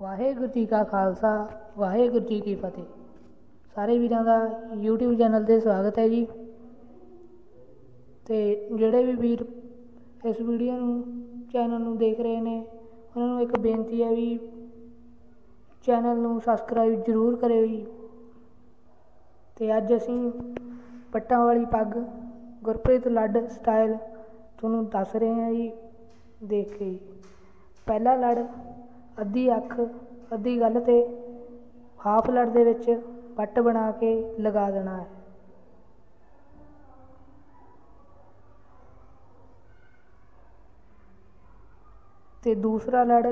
ਵਾਹਿਗੁਰੂ ਜੀ ਕਾ ਖਾਲਸਾ, ਵਾਹਿਗੁਰੂ ਜੀ ਕੀ ਫਤਿਹ। ਸਾਰੇ ਵੀਰਾਂ ਦਾ YouTube ਚੈਨਲ ਤੇ ਸਵਾਗਤ ਹੈ ਜੀ। ਤੇ ਜਿਹੜੇ ਵੀ ਵੀਰ ਇਸ ਵੀਡੀਓ ਨੂੰ, ਚੈਨਲ ਨੂੰ ਦੇਖ ਰਹੇ ਨੇ, ਉਹਨਾਂ ਨੂੰ ਇੱਕ ਬੇਨਤੀ ਹੈ ਵੀ ਚੈਨਲ ਨੂੰ ਸਬਸਕ੍ਰਾਈਬ ਜ਼ਰੂਰ ਕਰਿਓ ਜੀ। ਤੇ ਅੱਜ ਅਸੀਂ ਪੱਟਾਂ ਵਾਲੀ ਪੱਗ, ਗੁਰਪ੍ਰੀਤ ਲੱਡ ਸਟਾਈਲ ਤੁਹਾਨੂੰ ਦੱਸ ਰਹੇ ਹਾਂ ਜੀ, ਦੇਖ ਕੇ। ਜੀ ਪਹਿਲਾ ਲੜ ਅੱਧੀ ਅੱਖ, ਅੱਧੀ ਗੱਲ ਤੇ ਹਾਫ ਲੜ ਦੇ ਵਿੱਚ ਵੱਟ ਬਣਾ ਕੇ ਲਗਾ ਦੇਣਾ ਹੈ। ਤੇ ਦੂਸਰਾ ਲੜ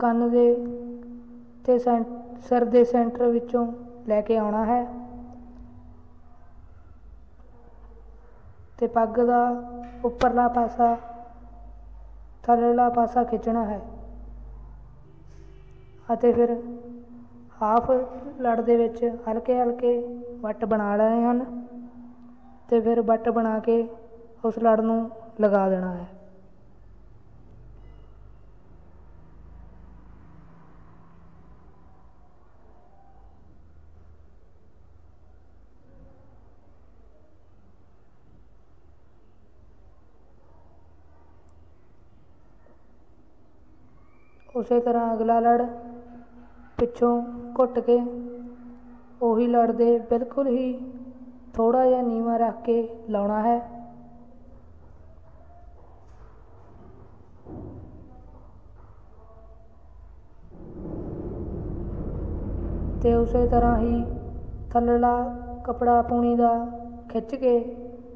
ਕੰਨ ਦੇ ਤੇ ਸੈਂ- ਸਿਰ ਦੇ ਸੈਂਟਰ ਵਿੱਚੋਂ ਲੈ ਕੇ ਆਉਣਾ ਹੈ। ਤੇ ਪੱਗ ਦਾ ਉੱਪਰਲਾ ਪਾਸਾ ਥੱਲੇਲਾ ਪਾਸਾ ਖਿੱਚਣਾ ਹੈ। ਅਤੇ ਫਿਰ ਹਾਫ ਲੜ ਦੇ ਵਿੱਚ ਹਲਕੇ ਹਲਕੇ ਵੱਟ ਬਣਾ ਲੈਣੇ ਹਨ ਤੇ ਫਿਰ ਵੱਟ ਬਣਾ ਕੇ ਉਸ ਲੜ ਨੂੰ ਲਗਾ ਦੇਣਾ ਹੈ। ਉਸੇ ਤਰ੍ਹਾਂ ਅਗਲਾ ਲੜ ਪਿੱਛੋਂ ਘੁੱਟ ਕੇ ਉਹੀ ਲੜ ਦੇ ਬਿਲਕੁਲ ਹੀ ਥੋੜਾ ਜਿਹਾ ਨੀਵਾਂ ਰੱਖ ਕੇ ਲਾਉਣਾ ਹੈ। ਤੇ ਉਸੇ ਤਰ੍ਹਾਂ ਹੀ ਥੱਲੜਾ ਕਪੜਾ ਪੂਣੀ ਦਾ ਖਿੱਚ ਕੇ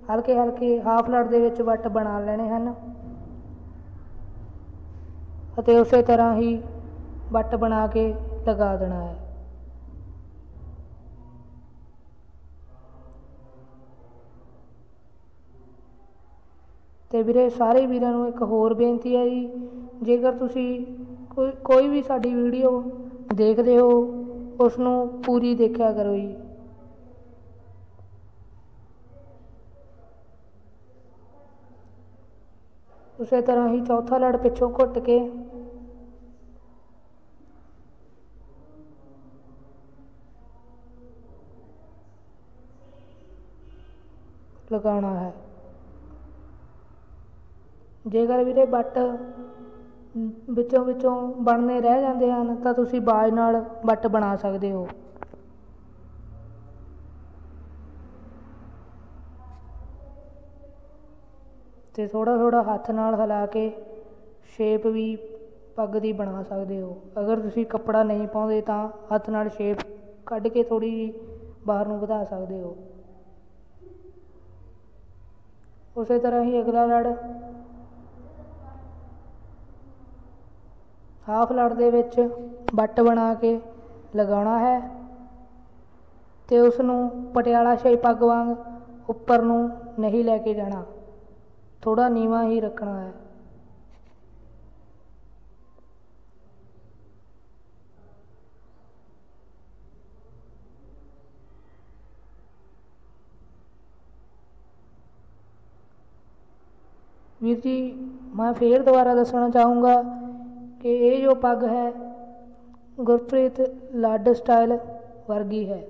ਹਲਕੇ ਹਲਕੇ ਹਾਫ ਲੜ ਦੇ ਵਿੱਚ ਵੱਟ ਬਣਾ ਲੈਣੇ ਹਨ। ਅਤੇ ਉਸੇ ਤਰ੍ਹਾਂ ਹੀ ਵੱਟ ਬਣਾ ਕੇ ਲਗਾ ਦੇਣਾ ਹੈ। ਤੇ ਵੀਰੇ, ਸਾਰੇ ਵੀਰਾਂ ਨੂੰ ਇੱਕ ਹੋਰ ਬੇਨਤੀ ਹੈ ਜੀ, ਜੇਕਰ ਤੁਸੀਂ ਕੋਈ ਕੋਈ ਵੀ ਸਾਡੀ ਵੀਡੀਓ ਦੇਖਦੇ ਹੋ ਉਸ ਨੂੰ ਪੂਰੀ ਦੇਖਿਆ ਕਰੋ ਜੀ। ਉਸੇ ਤਰ੍ਹਾਂ ਹੀ ਚੌਥਾ ਲੜ ਪਿੱਛੋਂ ਘੁੱਟ ਕੇ ਲਗਾਉਣਾ ਹੈ। ਜੇਕਰ ਵੀਰੇ ਬੱਟ ਵਿੱਚੋਂ ਵਿੱਚੋਂ ਬਣਨੇ ਰਹਿ ਜਾਂਦੇ ਹਨ, ਤਾਂ ਤੁਸੀਂ ਬਾਜ ਨਾਲ ਬੱਟ ਬਣਾ ਸਕਦੇ ਹੋ। ਅਤੇ ਥੋੜ੍ਹਾ ਥੋੜ੍ਹਾ ਹੱਥ ਨਾਲ ਹਿਲਾ ਕੇ ਸ਼ੇਪ ਵੀ ਪੱਗ ਦੀ ਬਣਾ ਸਕਦੇ ਹੋ। ਅਗਰ ਤੁਸੀਂ ਕੱਪੜਾ ਨਹੀਂ ਪਾਉਂਦੇ ਤਾਂ ਹੱਥ ਨਾਲ ਸ਼ੇਪ ਕੱਢ ਕੇ ਥੋੜ੍ਹੀ ਜਿਹੀ ਬਾਹਰ ਨੂੰ ਵਧਾ ਸਕਦੇ ਹੋ। ਉਸੇ ਤਰ੍ਹਾਂ ਹੀ ਅਗਲਾ ਲੜ। ਹਾਫ ਲੜ ਦੇ ਵਿੱਚ ਬੱਟ ਬਣਾ ਕੇ ਲਗਾਉਣਾ ਹੈ ਤੇ ਉਸ ਨੂੰ ਪਟਿਆਲਾ ਸ਼ਾਹੀ ਪੱਗ ਵਾਂਗ ਉੱਪਰ ਨੂੰ ਨਹੀਂ ਲੈ ਕੇ ਜਾਣਾ। ਥੋੜਾ ਨੀਵਾ ਹੀ ਰੱਖਣਾ ਹੈ। ਵੀਰ ਜੀ, ਮੈਂ ਫੇਰ ਦੁਬਾਰਾ ਦੱਸਣਾ ਚਾਹੂੰਗਾ ਕਿ ਇਹ ਜੋ ਪੱਗ ਹੈ, ਗੁਰਪ੍ਰੀਤ ਲੱਡ ਸਟਾਈਲ ਵਰਗੀ ਹੈ।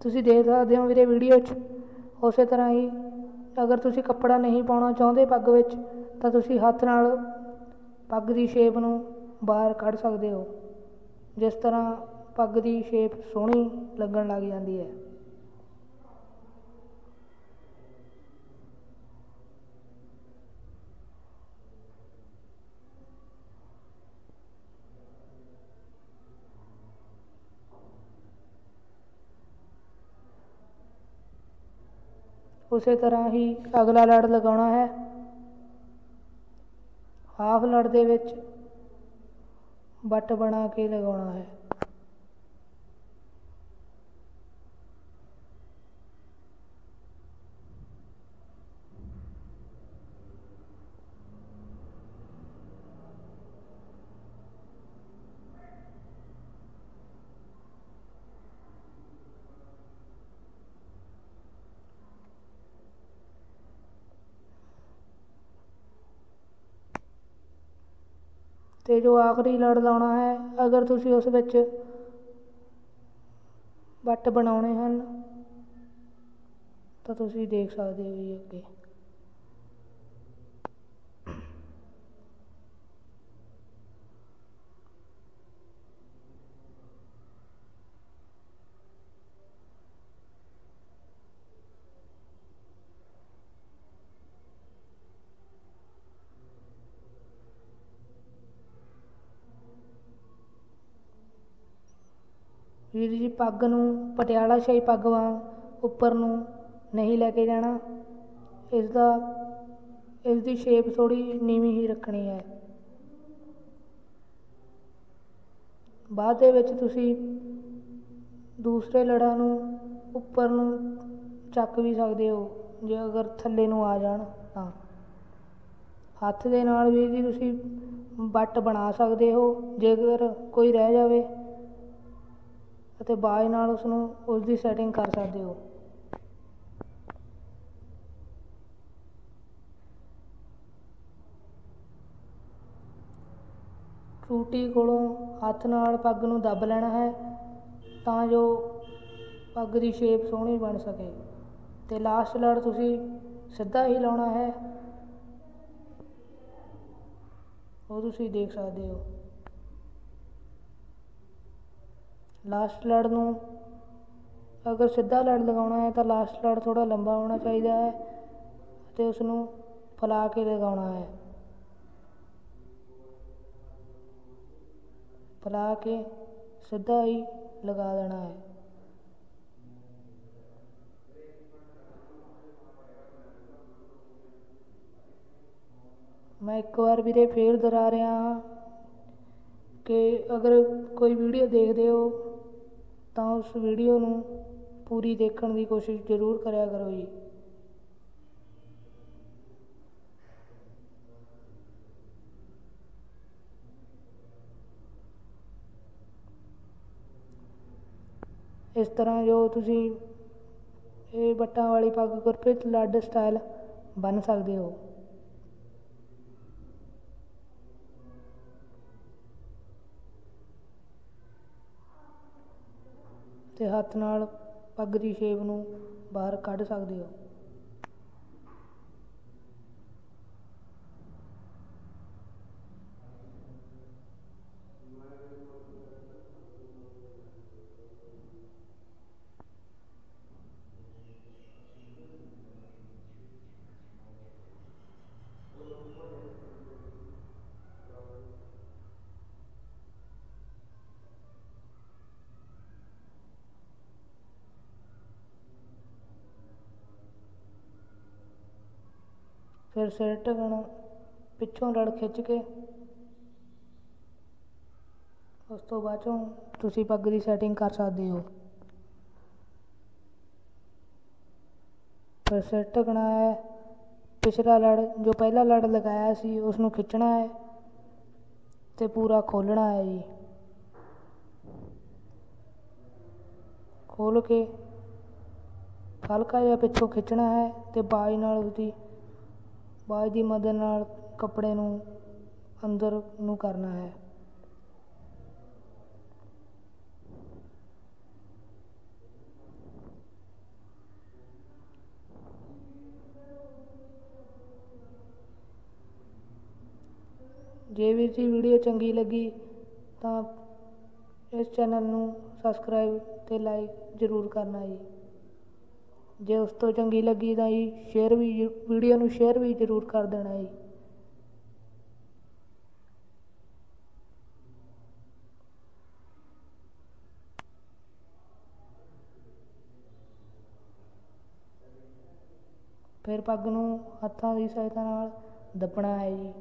ਤੁਸੀਂ ਦੇਖ ਸਕਦੇ ਹੋ ਵੀਰੇ ਵੀਡੀਓ 'ਚ, ਉਸੇ ਤਰ੍ਹਾਂ ਹੀ ਅਗਰ ਤੁਸੀਂ ਕੱਪੜਾ ਨਹੀਂ ਪਾਉਣਾ ਚਾਹੁੰਦੇ ਪੱਗ ਵਿੱਚ, ਤਾਂ ਤੁਸੀਂ ਹੱਥ ਨਾਲ ਪੱਗ ਦੀ ਸ਼ੇਪ ਨੂੰ ਬਾਹਰ ਕੱਢ ਸਕਦੇ ਹੋ। ਜਿਸ ਤਰ੍ਹਾਂ ਪੱਗ ਦੀ ਸ਼ੇਪ ਸੋਹਣੀ ਲੱਗਣ ਲੱਗ ਜਾਂਦੀ ਹੈ। ਉਸੇ ਤਰ੍ਹਾਂ ਹੀ ਅਗਲਾ ਲੜ ਲਗਾਉਣਾ ਹੈ। ਹਾਫ ਲੜ ਦੇ ਵਿੱਚ ਵੱਟ ਬਣਾ ਕੇ ਲਗਾਉਣਾ ਹੈ। ਅਤੇ ਜੋ ਆਖਰੀ ਲੜ ਲਾਉਣਾ ਹੈ, ਅਗਰ ਤੁਸੀਂ ਉਸ ਵਿੱਚ ਵੱਟ ਬਣਾਉਣੇ ਹਨ, ਤਾਂ ਤੁਸੀਂ ਦੇਖ ਸਕਦੇ ਹੋ ਜੀ ਅੱਗੇ। ਵੀਰ ਜੀ, ਪੱਗ ਨੂੰ ਪਟਿਆਲਾ ਸ਼ਾਹੀ ਪੱਗ ਵਾਂਗ ਉੱਪਰ ਨੂੰ ਨਹੀਂ ਲੈ ਕੇ ਜਾਣਾ। ਇਸ ਦਾ, ਇਸ ਦੀ ਸ਼ੇਪ ਥੋੜੀ ਨੀਵੀਂ ਹੀ ਰੱਖਣੀ ਹੈ। ਬਾਅਦ ਦੇ ਵਿੱਚ ਤੁਸੀਂ ਦੂਸਰੇ ਲੜਾਂ ਨੂੰ ਉੱਪਰ ਨੂੰ ਚੱਕ ਵੀ ਸਕਦੇ ਹੋ, ਜੇ ਅਗਰ ਥੱਲੇ ਨੂੰ ਆ ਜਾਣ ਤਾਂ। ਹੱਥ ਦੇ ਨਾਲ ਵੀ ਜੀ, ਤੁਸੀਂ ਵੱਟ ਬਣਾ ਸਕਦੇ ਹੋ, ਜੇਕਰ ਕੋਈ ਰਹਿ ਜਾਵੇ। ਅਤੇ ਬਾਜ ਨਾਲ ਉਸ ਨੂੰ ਉਸ ਦੀ ਸੈਟਿੰਗ ਕਰ ਸਕਦੇ ਹੋ। ਟੂਟੀ ਕੋਲੋਂ ਹੱਥ ਨਾਲ ਪੱਗ ਨੂੰ ਦੱਬ ਲੈਣਾ ਹੈ ਤਾਂ ਜੋ ਪੱਗ ਦੀ ਸ਼ੇਪ ਸੋਹਣੀ ਬਣ ਸਕੇ। ਤੇ ਲਾਸਟ ਲੜ ਤੁਸੀਂ ਸਿੱਧਾ ਹੀ ਲਾਉਣਾ ਹੈ। ਉਹ ਤੁਸੀਂ ਦੇਖ ਸਕਦੇ ਹੋ। ਲਾਸਟ ਲੜ ਨੂੰ। ਅਗਰ ਸਿੱਧਾ ਲੜ ਲਗਾਉਣਾ ਹੈ ਤਾਂ ਲਾਸਟ ਲੜ ਥੋੜਾ ਲੰਬਾ ਹੋਣਾ ਚਾਹੀਦਾ ਹੈ ਅਤੇ ਉਸ ਨੂੰ ਫੈਲਾ ਕੇ ਲਗਾਉਣਾ ਹੈ। ਫੈਲਾ ਕੇ ਸਿੱਧਾ ਹੀ ਲਗਾ ਦੇਣਾ ਹੈ। ਮੈਂ ਇੱਕ ਵਾਰ ਵੀਰੇ ਫੇਰ ਦੁਹਰਾ ਰਿਹਾ ਹਾਂ ਕਿ ਅਗਰ ਕੋਈ ਵੀਡੀਓ ਦੇਖਦੇ ਹੋ ਤਾਂ ਉਸ ਵੀਡੀਓ ਨੂੰ ਪੂਰੀ ਦੇਖਣ ਦੀ ਕੋਸ਼ਿਸ਼ ਜ਼ਰੂਰ ਕਰਿਆ ਕਰੋ ਜੀ। ਇਸ ਤਰ੍ਹਾਂ ਜੋ ਤੁਸੀਂ ਇਹ ਬੱਟਾਂ ਵਾਲੀ ਪੱਗ ਗੁਰਪ੍ਰੀਤ ਲੱਡ ਸਟਾਈਲ ਬਣ ਸਕਦੇ ਹੋ। ਅਤੇ ਹੱਥ ਨਾਲ ਪੱਗ ਦੀ ਸ਼ੇਪ ਨੂੰ ਬਾਹਰ ਕੱਢ ਸਕਦੇ ਹੋ। ਫਿਰ ਸਿਰ ਢਕਣਾ ਪਿੱਛੋਂ ਲੜ ਖਿੱਚ ਕੇ। ਉਸ ਤੋਂ ਬਾਅਦ ਚੋਂ ਤੁਸੀਂ ਪੱਗ ਦੀ ਸੈਟਿੰਗ ਕਰ ਸਕਦੇ ਹੋ। ਫਿਰ ਸਿਰ ਢਕਣਾ ਹੈ। ਪਿਛਲਾ ਲੜ, ਜੋ ਪਹਿਲਾ ਲੜ ਲਗਾਇਆ ਸੀ ਉਸ ਨੂੰ ਖਿੱਚਣਾ ਹੈ ਤੇ ਪੂਰਾ ਖੋਲਣਾ ਹੈ ਜੀ। ਖੋਲ ਕੇ ਹਲਕਾ ਜਿਹਾ ਪਿੱਛੋਂ ਖਿੱਚਣਾ ਹੈ ਤੇ ਬਾਜ ਨਾਲ ਉਸਦੀ ਬਾਜ ਦੀ ਮਦਦ ਨਾਲ ਕੱਪੜੇ ਨੂੰ ਅੰਦਰ ਨੂੰ ਕਰਨਾ ਹੈ। ਜੇ ਵੀ ਜੀ ਵੀਡੀਓ ਚੰਗੀ ਲੱਗੀ ਤਾਂ ਇਸ ਚੈਨਲ ਨੂੰ ਸਬਸਕ੍ਰਾਈਬ ਤੇ ਲਾਈਕ ਜ਼ਰੂਰ ਕਰਨਾ ਜੀ। ਜੇ ਉਸ ਤੋਂ ਚੰਗੀ ਲੱਗੀ ਤਾਂ ਜੀ ਸ਼ੇਅਰ ਵੀ ਵੀਡੀਓ ਨੂੰ ਸ਼ੇਅਰ ਵੀ ਜ਼ਰੂਰ ਕਰ ਦੇਣਾ ਜੀ। ਫਿਰ ਪੱਗ ਨੂੰ ਹੱਥਾਂ ਦੀ ਸਹਾਇਤਾ ਨਾਲ ਦੱਬਣਾ ਹੈ ਜੀ।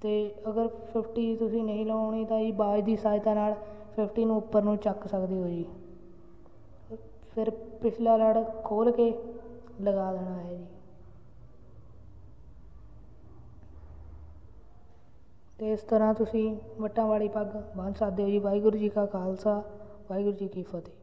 ਤੇ ਅਗਰ 50 ਤੁਸੀਂ ਨਹੀਂ ਲਾਉਣੀ ਤਾਂ ਜੀ ਬਾਜ ਦੀ ਸਹਾਇਤਾ ਨਾਲ 50 ਨੂੰ ਉੱਪਰ ਨੂੰ ਚੱਕ ਸਕਦੇ ਹੋ ਜੀ। ਫਿਰ ਪਿਛਲਾ ਲੜ ਖੋਲ੍ਹ ਕੇ ਲਗਾ ਦੇਣਾ ਹੈ ਜੀ। ਅਤੇ ਇਸ ਤਰ੍ਹਾਂ ਤੁਸੀਂ ਵੱਟਾਂ ਵਾਲੀ ਪੱਗ ਬੰਨ੍ਹ ਸਕਦੇ ਹੋ ਜੀ। ਵਾਹਿਗੁਰੂ ਜੀ ਕਾ ਖਾਲਸਾ, ਵਾਹਿਗੁਰੂ ਜੀ ਕੀ ਫਤਿਹ।